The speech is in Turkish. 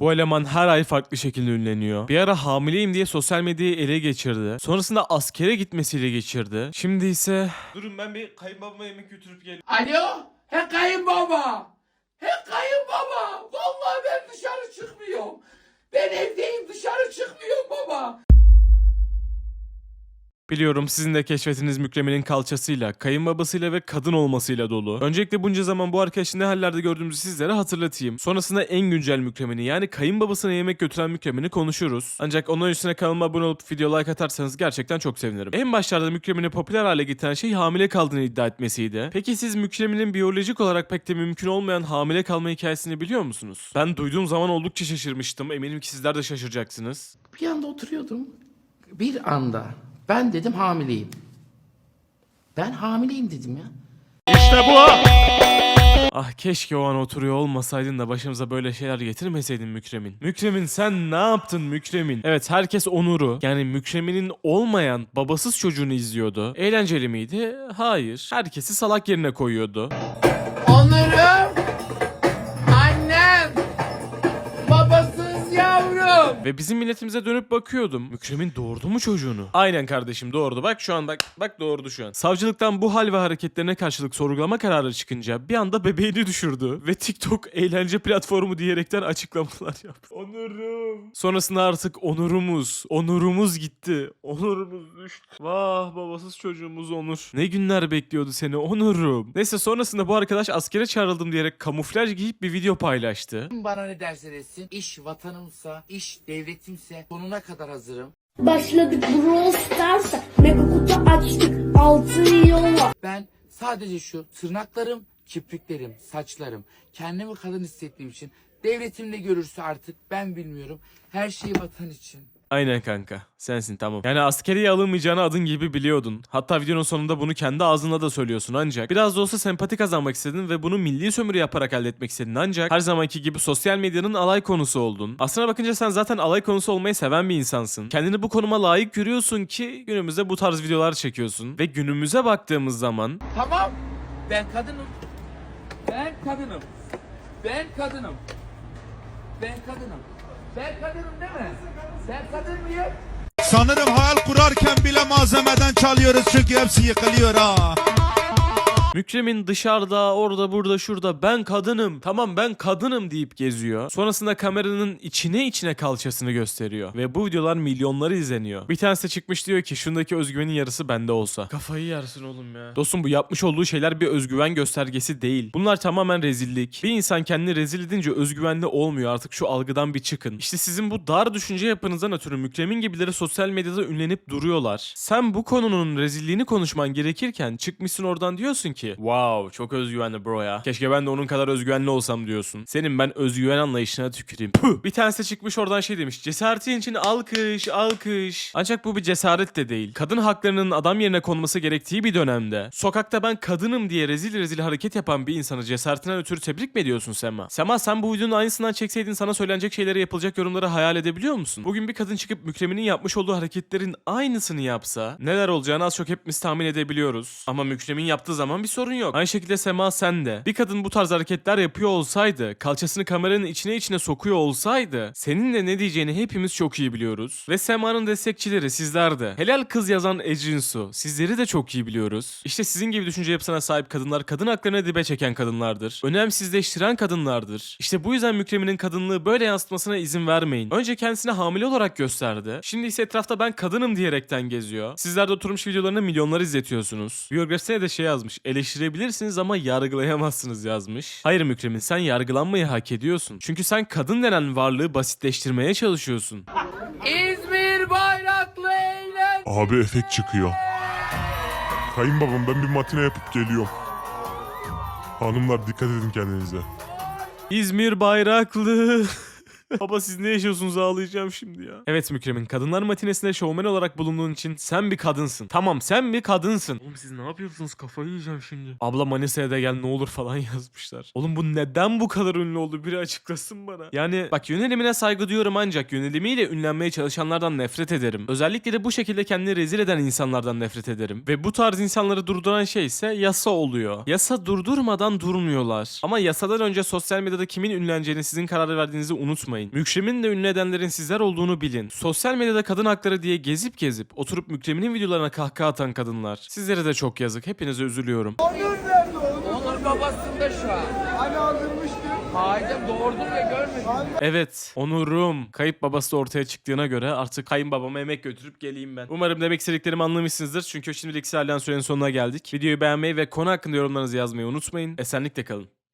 Bu eleman her ay farklı şekilde ünleniyor. Bir ara hamileyim diye sosyal medyayı ele geçirdi. Sonrasında askere gitmesiyle geçirdi. Şimdi ise... Durun ben bir kayınbabama yemek götürüp geleyim. Alo? He kayınbaba. He kayınbaba. Vallahi ben dışarı çıkmıyorum. Ben evdeyim dışarı çıkmıyorum baba. Biliyorum sizin de keşfetiniz Mükremin'in kalçasıyla, kayınbabasıyla ve kadın olmasıyla dolu. Öncelikle bunca zaman bu arkadaşı ne hallerde gördüğümüzü sizlere hatırlatayım. Sonrasında en güncel Mükremin'i yani kayınbabasına yemek götüren Mükremin'i konuşuruz. Ancak onun üstüne kanalıma abone olup video like atarsanız gerçekten çok sevinirim. En başlarda Mükremin'i popüler hale getiren şey hamile kaldığını iddia etmesiydi. Peki siz Mükremin'in biyolojik olarak pek de mümkün olmayan hamile kalma hikayesini biliyor musunuz? Ben duyduğum zaman oldukça şaşırmıştım. Eminim ki sizler de şaşıracaksınız. Bir anda oturuyordum. Bir anda. Ben dedim hamileyim. Ben hamileyim dedim ya. Ah keşke o an oturuyor olmasaydın da başımıza böyle şeyler getirmeseydin Mükremin. Mükremin sen ne yaptın Mükremin? Evet herkes Onur'u yani Mükremin'in olmayan babasız çocuğunu izliyordu. Eğlenceli miydi? Hayır. Herkesi salak yerine koyuyordu. Ve bizim milletimize dönüp bakıyordum. Mükremin doğurdu mu çocuğunu? Aynen kardeşim doğurdu. Bak şu an bak bak doğurdu şu an. Savcılıktan bu hal ve hareketlerine karşılık sorgulama kararı çıkınca bir anda bebeğini düşürdü. Ve TikTok eğlence platformu diyerekten açıklamalar yaptı. Onurum. Sonrasında artık onurumuz, onurumuz gitti. Onurumuz düştü. Vah babasız çocuğumuz Onur. Ne günler bekliyordu seni Onurum. Neyse sonrasında bu arkadaş askere çağrıldım diyerek kamuflaj giyip bir video paylaştı. Bana ne derse desin. İş vatanımsa, iş devletimse sonuna kadar hazırım. Başladık Brawl Stars'a Mega kutu açtık altın yolla Ben sadece şu tırnaklarım, kipriklerim, saçlarım, kendimi kadın hissettiğim için devletim ne görürse artık ben bilmiyorum. Her şey vatan için. Aynen kanka. Sensin tamam. Yani askeriye alınmayacağını adın gibi biliyordun. Hatta videonun sonunda bunu kendi ağzınla da söylüyorsun ancak. Biraz da olsa sempati kazanmak istedin ve bunu milli sömürü yaparak elde etmek istedin ancak her zamanki gibi sosyal medyanın alay konusu oldun. Aslına bakınca sen zaten alay konusu olmayı seven bir insansın. Kendini bu konuma layık görüyorsun ki günümüzde bu tarz videolar çekiyorsun. Ve günümüze baktığımız zaman Tamam. Ben kadınım. Ben kadınım. Ben kadınım. Ben kadınım. Sanırım hayal kurarken bile malzemeden çalıyoruz çünkü hepsi yıkılıyor ha. Mükremin dışarıda, orada, burada, şurada ben kadınım, tamam ben kadınım deyip geziyor. Sonrasında kameranın içine içine kalçasını gösteriyor. Ve bu videolar milyonları izleniyor. Bir tanesi çıkmış diyor ki şundaki özgüvenin yarısı bende olsa. Kafayı yersin oğlum ya. Dostum bu yapmış olduğu şeyler bir özgüven göstergesi değil. Bunlar tamamen rezillik. Bir insan kendini rezil edince özgüvenli olmuyor artık şu algıdan bir çıkın. İşte sizin bu dar düşünce yapınızdan ötürü Mükremin gibileri sosyal medyada ünlenip duruyorlar. Sen bu konunun rezilliğini konuşman gerekirken çıkmışsın oradan diyorsun ki Wow çok özgüvenli bro ya. Keşke ben de onun kadar özgüvenli olsam diyorsun. Senin ben özgüven anlayışına tüküreyim. Puh. Bir tanesi çıkmış oradan şey demiş. Cesaretin için alkış alkış. Ancak bu bir cesaret de değil. Kadın haklarının adam yerine konması gerektiği bir dönemde. Sokakta ben kadınım diye rezil rezil hareket yapan bir insanı cesaretinden ötürü tebrik mi ediyorsun Sema? Sema sen bu videonun aynısından çekseydin sana söylenecek şeyleri yapılacak yorumları hayal edebiliyor musun? Bugün bir kadın çıkıp Mükremin'in yapmış olduğu hareketlerin aynısını yapsa neler olacağını az çok hepimiz tahmin edebiliyoruz. Ama Mükremin yaptığı zaman bir sorun yok. Aynı şekilde Sema sen de. Bir kadın bu tarz hareketler yapıyor olsaydı, kalçasını kameranın içine içine sokuyor olsaydı, senin de ne diyeceğini hepimiz çok iyi biliyoruz. Ve Sema'nın destekçileri sizler de. Helal kız yazan Ecrin Su. Sizleri de çok iyi biliyoruz. İşte sizin gibi düşünce yapısına sahip kadınlar kadın haklarını dibe çeken kadınlardır. Önemsizleştiren kadınlardır. İşte bu yüzden Mükremin'in kadınlığı böyle yansıtmasına izin vermeyin. Önce kendisini hamile olarak gösterdi. Şimdi ise etrafta ben kadınım diyerekten geziyor. Sizler de oturmuş videolarını milyonlar izletiyorsunuz. Biyografisine de şey yazmış. Eleştirebilirsiniz ama yargılayamazsınız yazmış. Hayır Mükremin sen yargılanmayı hak ediyorsun. Çünkü sen kadın denen varlığı basitleştirmeye çalışıyorsun. İzmir bayraklı eğlen. Abi efekt çıkıyor. Kayınbabam ben bir matine yapıp geliyorum. Hanımlar dikkat edin kendinize. İzmir bayraklı. Baba siz ne yaşıyorsunuz ağlayacağım şimdi ya. Evet Mükremin kadınlar matinesinde şovmen olarak bulunduğun için sen bir kadınsın. Tamam sen bir kadınsın. Oğlum siz ne yapıyorsunuz kafayı yiyeceğim şimdi. Abla Manisa'ya da gel ne olur falan yazmışlar. Oğlum bu neden bu kadar ünlü oldu biri açıklasın bana. Yani bak yönelimine saygı duyuyorum ancak yönelimiyle ünlenmeye çalışanlardan nefret ederim. Özellikle de bu şekilde kendini rezil eden insanlardan nefret ederim. Ve bu tarz insanları durduran şey ise yasa oluyor. Yasa durdurmadan durmuyorlar. Ama yasadan önce sosyal medyada kimin ünleneceğini sizin karar verdiğinizi unutmayın. Unutmayın. Mükremin de ünlü edenlerin sizler olduğunu bilin. Sosyal medyada kadın hakları diye gezip gezip oturup Mükremin'in videolarına kahkaha atan kadınlar. Sizlere de çok yazık. Hepinize üzülüyorum. Onur babasında şu an. Hani aldırmıştı. Hayır doğurdum ya görmedim. Evet, onurum. Kayıp babası da ortaya çıktığına göre artık kayınbabama emek götürüp geleyim ben. Umarım demek istediklerimi anlamışsınızdır. Çünkü şimdilik Salyan sürenin sonuna geldik. Videoyu beğenmeyi ve konu hakkında yorumlarınızı yazmayı unutmayın. Esenlikle kalın.